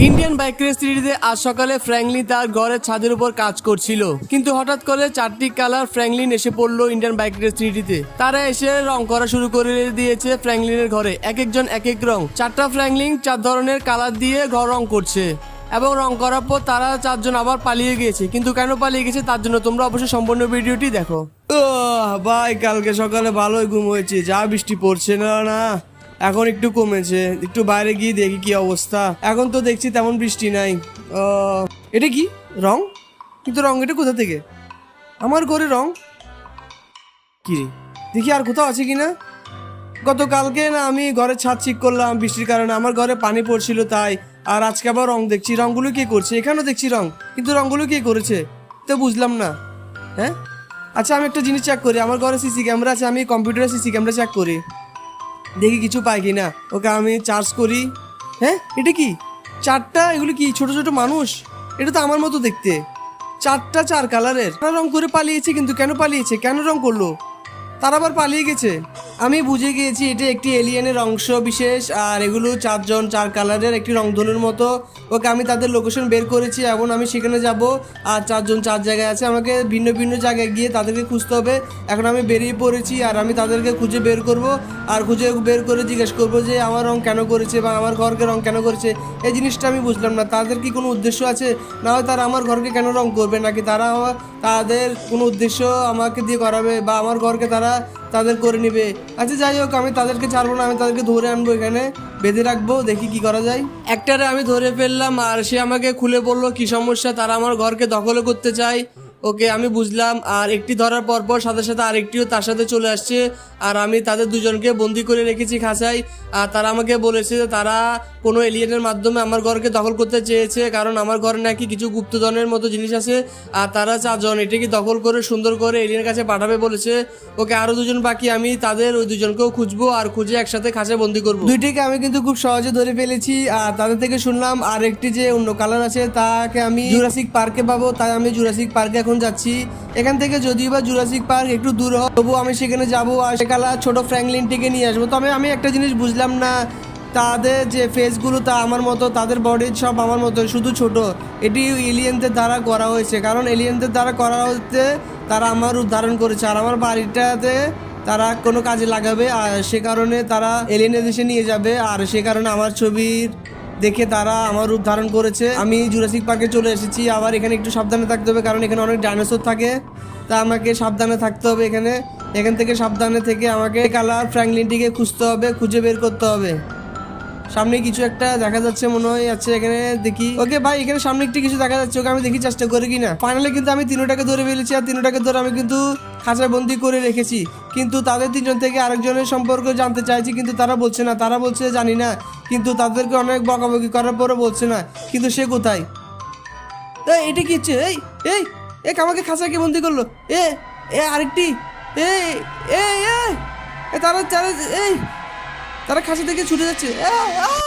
Indian bike race থ্রিডিতে আজ সকালে Franklin তার ঘরের ছাদের উপর কাজ করছিল। কিন্তু হঠাৎ করে চারটি কালার ফ্র্যাঙ্কলিন এসে পড়ল ইন্ডিয়ান বাইক রেস থ্রিডিতে তারা এসে রং করা শুরু করে দিয়েছে ফ্র্যাঙ্কলিনের ঘরে। এক একজন এক এক রং। চারটা ফ্র্যাঙ্কলিন চার ধরনের কালার দিয়ে ঘর রং করছে। এবং রং করার পর তারা চারজন আবার পালিয়ে গিয়েছে। কিন্তু কেন পালিয়ে গেছে তার জন্য তোমরা অবশ্যই সম্পূর্ণ ভিডিওটি দেখো। ভাই, কালকে সকালে ভালোই ঘুম হয়েছে। যা বৃষ্টি পড়ছে না না। এখন একটু কমেছে, একটু বাইরে গিয়ে দেখি কি অবস্থা। এখন তো দেখছি তেমন বৃষ্টি নাই। এটা কি? রং? কিন্তু রং এটা কোথা থেকে? আমার ঘরে রং? কি দেখি আর কোথাও আছে কি না গতকালকে না আমি ঘরে ছাদ ঠিক করলাম বৃষ্টির কারণে, আমার ঘরে পানি পড়ছিল তাই। আর আজকে আবার রং দেখছি। রংগুলো কে করছে? এখানেও দেখছি রং, কিন্তু রংগুলো কে করেছে? তো বুঝলাম না। হ্যাঁ? আচ্ছা আমি একটা জিনিস চেক করি। আমার ঘরে সিসি ক্যামেরা আছে, আমি কম্পিউটারে সিসি ক্যামেরা চেক করি। দেখি কিছু পাই কিনা। ওকে আমি চার্জ করি। হ্যাঁ? এটা কি? চারটা? এগুলো কি? ছোট ছোট মানুষ? এটা তো আমার মতো দেখতে। চারটা চার কালারের রং করে পালিয়েছে কিন্তু কেন পালিয়েছে? কেন রং করল? তার আবার পালিয়ে গেছে। আমি বুঝে গিয়েছি এটি একটি এলিয়েনের অংশ বিশেষ, আর এগুলো চারজন, চার কালারের একটি রংধনুর মতো। ওকে, আমি তাদের লোকেশন বের করেছি এবং আমি সেখানে যাব, আর চারজন চার জায়গায় আছে। আমাকে ভিন্ন ভিন্ন জায়গায় গিয়ে তাদেরকে খুঁজতে হবে। এখন আমি বেরিয়ে পড়েছি আর আমি তাদেরকে খুঁজে বের করব, আর খুঁজে বের করে জিজ্ঞেস করব যে আমার রং কেন করেছে বা আমার ঘরকে রং কেন করেছে। এই জিনিসটা আমি বুঝলাম না। তাদের কি কোনো উদ্দেশ্য আছে? না হয় তারা আমার ঘরকে কেন রং করবে, নাকি তারা তাদের কোনো উদ্দেশ্য আমাকে দিয়ে করাবে, বা আমার ঘরকে তারা তাদের করে নিবে। আচ্ছা যাই হোক, আমি তাদেরকে ছাড়বো না, আমি তাদেরকে ধরে আনব এখানে, বেঁধে রাখব, দেখি কি করা যায়। একটারে আমি ধরে ফেললাম, আর সে আমাকে খুলে বলল, কি সমস্যা? তারা আমার ঘরকে দখল করতে চায়। ওকে, আমি বুঝলাম। আর একটি ধরার পর পর সাথে সাথে আরেকটিও তার সাথে চলে আসছে। আর আমি তাদের দুজনকে বন্দি করে রেখেছি খাঁচায়। আর তারা আমাকে বলেছে যে তারা কোনো এলিয়েনের মাধ্যমে আমার ঘরকে দখল করতে চেয়েছে, কারণ আমার ঘরে নাকি কিছু গুপ্তধনের মতো জিনিস আছে। আর তারা চারজন এটাকে দখল করে, সুন্দর করে এলিয়েনের কাছে পাঠাবে বলেছে। ওকে আরও দুজন বাকি, আমি তাদের ওই দুজনকেও খুঁজবো আর খুঁজে একসাথে খাঁচে বন্দি করব। দুইটিকে আমি কিন্তু খুব সহজে ধরে ফেলেছি। আর তাদের থেকে শুনলাম আর একটি যে অন্য কালার আছে, তাকে আমি জুরাসিক পার্কে পাবো। তাই আমি জুরাসিক পার্কে এখন যাচ্ছি। এখান থেকে যদিও বা জুরাসিক পার্ক একটু দূর হয়, তবুও আমি সেখানে যাব আর সে কালার ছোট ফ্র্যাঙ্কলিনটিকে নিয়ে আসব। তবে আমি একটা জিনিস বুঝলাম না, তাদের যে ফেসগুলো তা আমার মতো, তাদের বডি সব আমার মতো, শুধু ছোট। এটি এলিয়েনদের দ্বারা করা হয়েছে, কারণ এলিয়েনদের দ্বারা করা হতে তারা আমার উদ্ধারণ করেছে। আর আমার বাড়িটাতে তারা কোনো কাজে লাগাবে, আর সে কারণে তারা এলিয়েনের দেশে নিয়ে যাবে, আর সে কারণে আমার ছবির দেখে তারা আমার রূপ ধারণ করেছে। আমি জুরাসিক পার্কে চলে এসেছি। আবার এখানে একটু সাবধানে থাকতে হবে, কারণ এখানে অনেক ডাইনোসর থাকে। তা আমাকে সাবধানে থাকতে হবে এখানে। এখান থেকে সাবধানে থেকে আমাকে কালার ফ্র্যাঙ্কলিনটিকে খুঁজতে হবে, খুঁজে বের করতে হবে। সামনে কিছু একটা দেখা যাচ্ছে মনে হয় আছে এখানে দেখি। ওকে ভাই এখানে সামনে একটি কিছু দেখা যাচ্ছে ওকে আমি দেখি চেষ্টা করি কিনা। ফাইনালি কিন্তু আমি তিনোটাকে ধরে ফেলেছি আর তিনোটাকে ধরে আমি কিন্তু খাঁচায় বন্দি করে রেখেছি। কিন্তু তাদের তিনজন থেকে আরেকজনের সম্পর্কে জানতে চাইছি কিন্তু তারা বলছে না তারা বলছে জানি না। কিন্তু তাদেরকে অনেক বকাবকি করার পরও বলছে না কিন্তু সে কোথায়? এটা কি হচ্ছে? এই এই এক আমাকে খাঁচাকে বন্দি করল? এ এ আরেকটি এই এই এ, তারা তারা এই তারা খাঁচা থেকে ছুটে যাচ্ছে আ, আ!